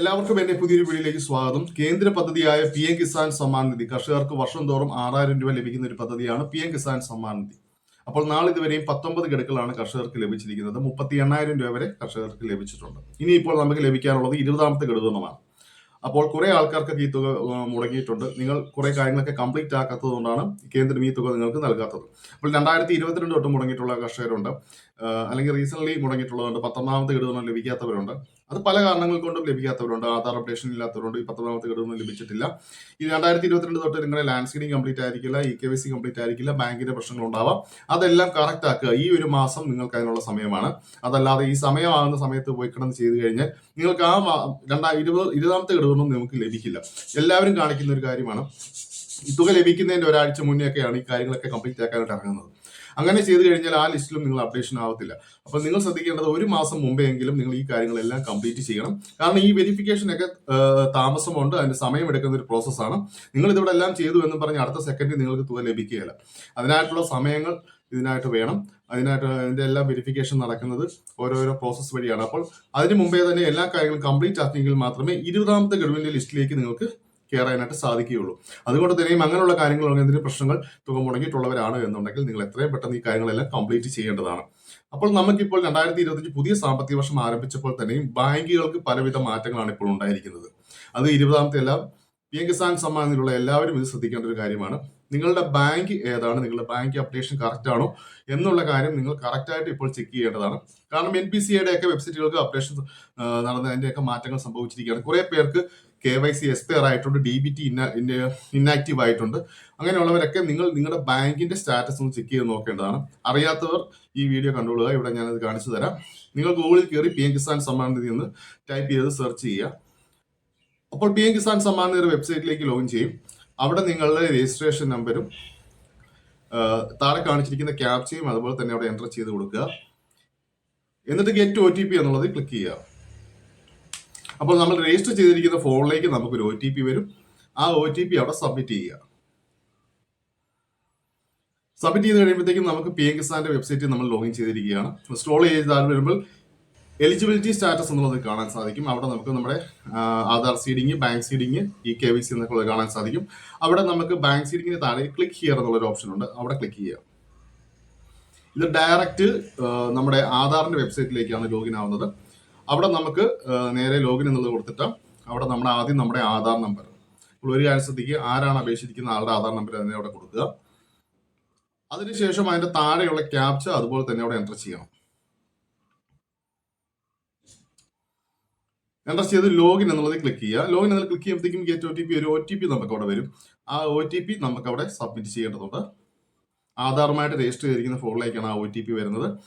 എല്ലാവർക്കും എന്റെ പുതിയൊരു വീഡിയോയിലേക്ക് സ്വാഗതം. കേന്ദ്ര പദ്ധതിയായ പി എം കിസാൻ സമ്മാൻ നിധി. കർഷകർക്ക് വർഷം തോറും ആറായിരം രൂപ ലഭിക്കുന്ന ഒരു പദ്ധതിയാണ് പി എം കിസാൻ സമ്മാൻ നിധി. അപ്പോൾ നാളെ ഇതുവരെയും പത്തൊമ്പത് ഗഡുക്കളാണ് കർഷകർക്ക് ലഭിച്ചിരിക്കുന്നത്. മുപ്പത്തി എണ്ണായിരം രൂപ വരെ കർഷകർക്ക് ലഭിച്ചിട്ടുണ്ട്. ഇനി ഇപ്പോൾ നമുക്ക് ലഭിക്കാനുള്ളത് ഇരുപതാമത്തെ ഗഡുതമാണ് അപ്പോൾ കുറെ ആൾക്കാർക്കൊക്കെ ഈ തുക മുടങ്ങിയിട്ടുണ്ട്. നിങ്ങൾ കുറെ കാര്യങ്ങളൊക്കെ കംപ്ലീറ്റ് ആക്കാത്തത് കൊണ്ടാണ് കേന്ദ്രം ഈ തുക നിങ്ങൾക്ക് നൽകാത്തത്. അപ്പോൾ രണ്ടായിരത്തി ഇരുപത്തിരണ്ട് തൊട്ട് മുടങ്ങിയിട്ടുള്ള കർഷകരുണ്ട്. അല്ലെങ്കിൽ റീസെന്റ് മുടങ്ങിയിട്ടുള്ളതുണ്ട് പത്തൊന്നാമത്തെ ഗഡുതണം ലഭിക്കാത്തവരുണ്ട്. അത് പല കാരണങ്ങൾ കൊണ്ടും ലഭിക്കാത്തവരുണ്ട്. ആധാർ അപ്ഡേഷൻ ഇല്ലാത്തവരുണ്ട്. ഈ പത്തൊമ്പതാമത്തെ ഗഡുവൊന്നും ലഭിച്ചിട്ടില്ല. ഈ രണ്ടായിരത്തി ഇരുപത്തിരണ്ട് തൊട്ട് നിങ്ങളുടെ ലാൻഡ് സീഡിംഗ് കംപ്ലീറ്റ് ആയിരിക്കില്ല E K V C complete ആയിരിക്കില്ല ബാങ്കിന്റെ പ്രശ്നങ്ങൾ ഉണ്ടാവാം. അതെല്ലാം കറക്റ്റ് ആക്കുക. ഈ ഒരു മാസം നിങ്ങൾക്ക് അതിനുള്ള സമയമാണ്. അതല്ലാതെ ഈ സമയമാകുന്ന സമയത്ത് പോയി കിടന്ന് ചെയ്തു കഴിഞ്ഞാൽ നിങ്ങൾക്ക് ആ മാ- രണ്ടാ ഇരുപത് ഇരുപതാമത്തെ ഗഡുവൊന്നും നിങ്ങൾക്ക് ലഭിക്കില്ല. എല്ലാവരും കാണിക്കുന്ന ഒരു കാര്യമാണ്. ഈ തുക ലഭിക്കുന്നതിന്റെ ഒരാഴ്ച മുന്നേ ഒക്കെയാണ് ഈ കാര്യങ്ങളൊക്കെ കംപ്ലീറ്റ് ആക്കാനായിട്ട് ഇറങ്ങുന്നത്. അങ്ങനെ ചെയ്തു കഴിഞ്ഞാൽ ആ ലിസ്റ്റിലും നിങ്ങൾ അപ്ഡേഷൻ ആവത്തില്ല. അപ്പൊ നിങ്ങൾ ശ്രദ്ധിക്കേണ്ടത് ഒരു മാസം മുമ്പെങ്കിലും നിങ്ങൾ ഈ കാര്യങ്ങളെല്ലാം കംപ്ലീറ്റ് ചെയ്യണം. കാരണം ഈ ഏഹ്, താമസമുണ്ട് അതിന്റെ സമയം എടുക്കുന്ന ഒരു പ്രോസസ്സാണ് നിങ്ങൾ ഇതിവിടെ എല്ലാം ചെയ്തു എന്ന് പറഞ്ഞ് അടുത്ത സെക്കൻഡിൽ നിങ്ങൾക്ക് തുക ലഭിക്കുകയില്ല. അതിനായിട്ടുള്ള സമയങ്ങൾ ഇതിനായിട്ട് വേണം. അതിനായിട്ട് അതിന്റെ എല്ലാ വെരിഫിക്കേഷൻ നടക്കുന്നത് ഓരോരോ പ്രോസസ്സ് വഴിയാണ്. അപ്പോൾ അതിന് മുമ്പേ തന്നെ എല്ലാ കാര്യങ്ങളും കംപ്ലീറ്റ് ആക്കിയെങ്കിൽ മാത്രമേ ഇരുപതാമത്തെ ഗവൺമെന്റ് ലിസ്റ്റിലേക്ക് നിങ്ങൾക്ക് കയറാനായിട്ട് സാധിക്കുകയുള്ളൂ. അതുകൊണ്ട് തന്നെയും അങ്ങനെയുള്ള കാര്യങ്ങൾ എന്തെങ്കിലും പ്രശ്നങ്ങൾ തുക മുടങ്ങിയിട്ടുള്ളവരാണ് എന്നുണ്ടെങ്കിൽ നിങ്ങൾ എത്രയും പെട്ടെന്ന് ഈ കാര്യങ്ങളെല്ലാം കംപ്ലീറ്റ് ചെയ്യേണ്ടതാണ്. അപ്പോൾ നമുക്കിപ്പോൾ രണ്ടായിരത്തി ഇരുപത്തഞ്ച് പുതിയ സാമ്പത്തിക വർഷം ആരംഭിച്ചപ്പോൾ തന്നെയും ബാങ്കുകൾക്ക് പലവിധ മാറ്റങ്ങളാണ് ഇപ്പോൾ ഉണ്ടായിരിക്കുന്നത്. അത് ഇരുപതാമത്തെ എല്ലാം പി എം കിസാൻ സമ്മാനത്തിലുള്ള എല്ലാവരും ഇത് ശ്രദ്ധിക്കേണ്ട ഒരു കാര്യമാണ്. നിങ്ങളുടെ ബാങ്ക് ഏതാണ്? നിങ്ങളുടെ ബാങ്ക് അപ്ഡേഷൻ കറക്റ്റ് ആണോ? എന്നുള്ള കാര്യം നിങ്ങൾ കറക്റ്റായിട്ട് ഇപ്പോൾ ചെക്ക് ചെയ്യേണ്ടതാണ്. കാരണം എൻ പി സി ഐയുടെ ഒക്കെ വെബ്സൈറ്റുകൾക്ക് അപ്ഡേഷൻ നടന്നതിന്റെയൊക്കെ മാറ്റങ്ങൾ സംഭവിച്ചിരിക്കുകയാണ്. കുറേ പേർക്ക് കെ വൈ സി എക്സ്പയർ ആയിട്ടുണ്ട് ഡി ബി ടി ഇന്നാക്റ്റീവ് ആയിട്ടുണ്ട്. അങ്ങനെയുള്ളവരൊക്കെ നിങ്ങൾ നിങ്ങളുടെ ബാങ്കിന്റെ സ്റ്റാറ്റസ് ഒന്ന് ചെക്ക് ചെയ്ത് നോക്കേണ്ടതാണ്. അറിയാത്തവർ ഈ വീഡിയോ കണ്ടുകൊള്ളുക ഇവിടെ ഞാനത് കാണിച്ചു തരാം. നിങ്ങൾ ഗൂഗിളിൽ കയറി പി എം കിസാൻ സമ്മാൻ നിധി എന്ന് ടൈപ്പ് ചെയ്ത് സെർച്ച് ചെയ്യുക. അപ്പോൾ പി എം കിസാൻ സമ്മാൻ നിധി വെബ്സൈറ്റിലേക്ക് ലോഗിൻ ചെയ്യും. അവിടെ നിങ്ങളുടെ രജിസ്ട്രേഷൻ നമ്പരും താഴെ കാണിച്ചിരിക്കുന്ന ക്യാപ്ചയും അതുപോലെ തന്നെ അവിടെ എന്റർ ചെയ്ത് കൊടുക്കുക. എന്നിട്ട് ഗെറ്റ് ഒ ടി പി എന്നുള്ളത് ക്ലിക്ക് ചെയ്യുക. അപ്പോൾ നമ്മൾ രജിസ്റ്റർ ചെയ്തിരിക്കുന്ന ഫോണിലേക്ക് നമുക്കൊരു ഒ ടി പി വരും. ആ ഒ ടി പി അവിടെ സബ്മിറ്റ് ചെയ്യുക. സബ്മിറ്റ് ചെയ്ത് കഴിയുമ്പോഴത്തേക്കും നമുക്ക് പി എം കിസാന്റെ വെബ്സൈറ്റിൽ നമ്മൾ ലോഗിൻ ചെയ്തിരിക്കുകയാണ്. സ്ക്രോൾ ചെയ്താൽ വരുമ്പോൾ എലിജിബിലിറ്റി സ്റ്റാറ്റസ് എന്നുള്ളത് കാണാൻ സാധിക്കും. അവിടെ നമുക്ക് നമ്മുടെ Aadhaar seeding bank seeding E K V C എന്നൊക്കെ കാണാൻ സാധിക്കും. അവിടെ നമുക്ക് ബാങ്ക് സീഡിങ്ങിന് താഴെ ക്ലിക്ക് ഹിയർ എന്നുള്ളൊരു ഓപ്ഷൻ ഉണ്ട്. അവിടെ ക്ലിക്ക് ചെയ്യുക. ഇത് ഡയറക്റ്റ് നമ്മുടെ ആധാറിന്റെ വെബ്സൈറ്റിലേക്കാണ് ലോഗിൻ ആവുന്നത്. അവിടെ നമുക്ക് നേരെ ലോഗിൻ എന്നുള്ളത് കൊടുത്തിട്ട് അവിടെ നമ്മുടെ ആദ്യം നമ്മുടെ ആധാർ നമ്പർ ഒരു ശ്രദ്ധിക്കുക ആരാണ് അപേക്ഷിച്ചിരിക്കുന്ന ആളുടെ ആധാർ നമ്പർ തന്നെ അവിടെ കൊടുക്കുക. അതിനുശേഷം അതിന്റെ താഴെയുള്ള ക്യാപ്ച അതുപോലെ തന്നെ അവിടെ എന്റർ ചെയ്യണം. എന്റർ ചെയ്ത് ലോഗിൻ എന്നുള്ളത് ക്ലിക്ക് ചെയ്യുക. ലോഗിൻ എന്നുള്ളത് ക്ലിക്ക് ചെയ്യുമ്പോഴത്തേക്കും ഗെറ്റ് ഒ ടി പി ഒരു ഒ ടി പി നമുക്ക് അവിടെ വരും. ആ ഒ ടി പി നമുക്ക് അവിടെ സബ്മിറ്റ് ചെയ്യേണ്ടതുണ്ട്. ആധാറുമായിട്ട് രജിസ്റ്റർ ചെയ്തിരിക്കുന്ന ഫോണിലേക്കാണ് ആ ഒ ടി പി വരുന്നത്.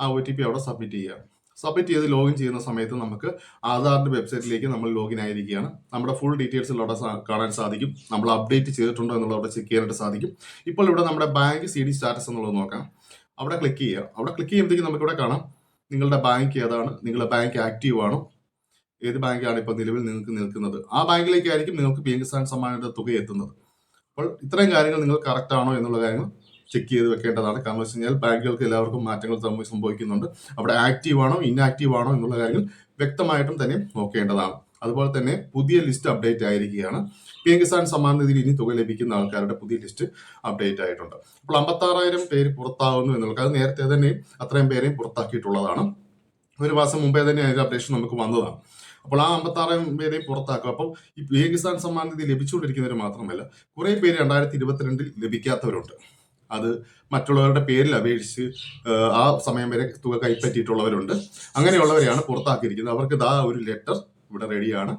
ആ ഒ ടി പി അവിടെ സബ്മിറ്റ് ചെയ്യുക. സബ്മിറ്റ് ചെയ്ത് ലോഗിൻ ചെയ്യുന്ന സമയത്ത് നമുക്ക് ആധാറിന്റെ വെബ്സൈറ്റിലേക്ക് നമ്മൾ ലോഗിൻ ആയിരിക്കുകയാണ്. നമ്മുടെ ഫുൾ ഡീറ്റെയിൽസ് അവിടെ കാണാൻ സാധിക്കും. നമ്മൾ അപ്ഡേറ്റ് ചെയ്തിട്ടുണ്ടോ എന്നുള്ളത് അവിടെ ചെക്ക് ചെയ്യാനായിട്ട് സാധിക്കും. ഇപ്പോൾ ഇവിടെ നമ്മുടെ ബാങ്ക് സി ഡി സ്റ്റാറ്റസ് എന്നുള്ളത് നോക്കാം. അവിടെ ക്ലിക്ക് ചെയ്യുക. അവിടെ ക്ലിക്ക് ചെയ്യുമ്പോഴത്തേക്കും നമുക്കിവിടെ കാണാം. നിങ്ങളുടെ ബാങ്ക് ഏതാണ്? നിങ്ങളുടെ ബാങ്ക് ആക്റ്റീവ് ആണോ? ഏത് ബാങ്കാണ് ഇപ്പോൾ നിലവിൽ നിങ്ങൾക്ക് നിൽക്കുന്നത്? ആ ബാങ്കിലേക്കായിരിക്കും നിങ്ങൾക്ക് പി എം കിസാൻ സമ്മാനയുടെ തുക എത്തുന്നത്. അപ്പോൾ ഇത്രയും കാര്യങ്ങൾ നിങ്ങൾ കറക്റ്റ് ആണോ എന്നുള്ള കാര്യങ്ങൾ ചെക്ക് ചെയ്ത് വെക്കേണ്ടതാണ്. കാരണം വെച്ച് കഴിഞ്ഞാൽ ബാങ്കുകൾക്ക് എല്ലാവർക്കും മാറ്റങ്ങൾ സംഭവിക്കുന്നുണ്ട്. അവിടെ ആക്റ്റീവ് ആണോ ഇൻആക്റ്റീവ് ആണോ എന്നുള്ള കാര്യങ്ങൾ വ്യക്തമായിട്ടും തന്നെ നോക്കേണ്ടതാണ്. അതുപോലെ തന്നെ പുതിയ ലിസ്റ്റ് അപ്ഡേറ്റ് ആയിരിക്കുകയാണ്. പി എം കിസാൻ സമ്മാൻ നിധിയിൽ ഇനി തുക ലഭിക്കുന്ന ആൾക്കാരുടെ പുതിയ ലിസ്റ്റ് അപ്ഡേറ്റ് ആയിട്ടുണ്ട്. അപ്പോൾ അമ്പത്താറായിരം പേര് പുറത്താകുന്നു എന്നുള്ളത് അത് നേരത്തെ തന്നെ അത്രയും പേരെയും പുറത്താക്കിയിട്ടുള്ളതാണ്. ഒരു മാസം മുമ്പേ തന്നെ അതിന്റെ അപ്ഡേഷൻ നമുക്ക് വന്നതാണ്. അപ്പോൾ ആ അമ്പത്താറായിരം പേരെ പുറത്താക്കും അപ്പോൾ ഈ പി എ കിസാൻ സമ്മാൻ നിധി ലഭിച്ചുകൊണ്ടിരിക്കുന്നവർ മാത്രമല്ല കുറെ പേര് രണ്ടായിരത്തി ഇരുപത്തിരണ്ടിൽ ലഭിക്കാത്തവരുണ്ട്. അത് മറ്റുള്ളവരുടെ പേരിൽ അപേക്ഷിച്ച് ആ സമയം വരെ തുക കൈപ്പറ്റിയിട്ടുള്ളവരുണ്ട്. അങ്ങനെയുള്ളവരെയാണ് പുറത്താക്കിയിരിക്കുന്നത്. അവർക്ക് ദാ ഒരു ലെറ്റർ ഇവിടെ റെഡിയാണ്.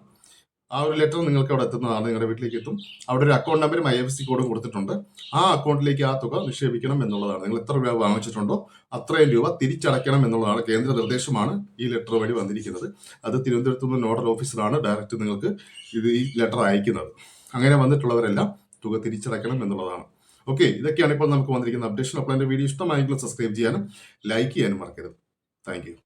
ആ ഒരു ലെറ്റർ നിങ്ങൾക്ക് അവിടെ എത്തുന്നതാണ് നിങ്ങളുടെ വീട്ടിലേക്ക് എത്തും. അവിടെ ഒരു അക്കൗണ്ട് നമ്പറും ഐ എഫ് സി കോഡും കൊടുത്തിട്ടുണ്ട്. ആ അക്കൗണ്ടിലേക്ക് ആ തുക നിക്ഷേപിക്കണം എന്നുള്ളതാണ്. നിങ്ങൾ എത്ര രൂപ വാങ്ങിച്ചിട്ടുണ്ടോ അത്രയും രൂപ തിരിച്ചടയ്ക്കണം എന്നുള്ളതാണ് കേന്ദ്ര നിർദ്ദേശമാണ് ഈ ലെറ്റർ വഴി വന്നിരിക്കുന്നത്. അത് തിരുവനന്തപുരത്ത് നിന്ന് നോഡൽ ഓഫീസറാണ് ഡയറക്റ്റ് നിങ്ങൾക്ക് ഇത് ഈ ലെറ്റർ അയക്കുന്നത്. അങ്ങനെ വന്നിട്ടുള്ളവരെല്ലാം തുക തിരിച്ചടയ്ക്കണം എന്നുള്ളതാണ്. ഓക്കെ ഇതൊക്കെയാണ് ഇപ്പോൾ നമുക്ക് വന്നിരിക്കുന്ന അപ്ഡേഷൻ അപ്പോൾ എന്റെ വീഡിയോ ഇഷ്ടമായെങ്കിൽ സബ്സ്ക്രൈബ് ചെയ്യാനും ലൈക്ക് ചെയ്യാനും മറക്കരുത്. താങ്ക്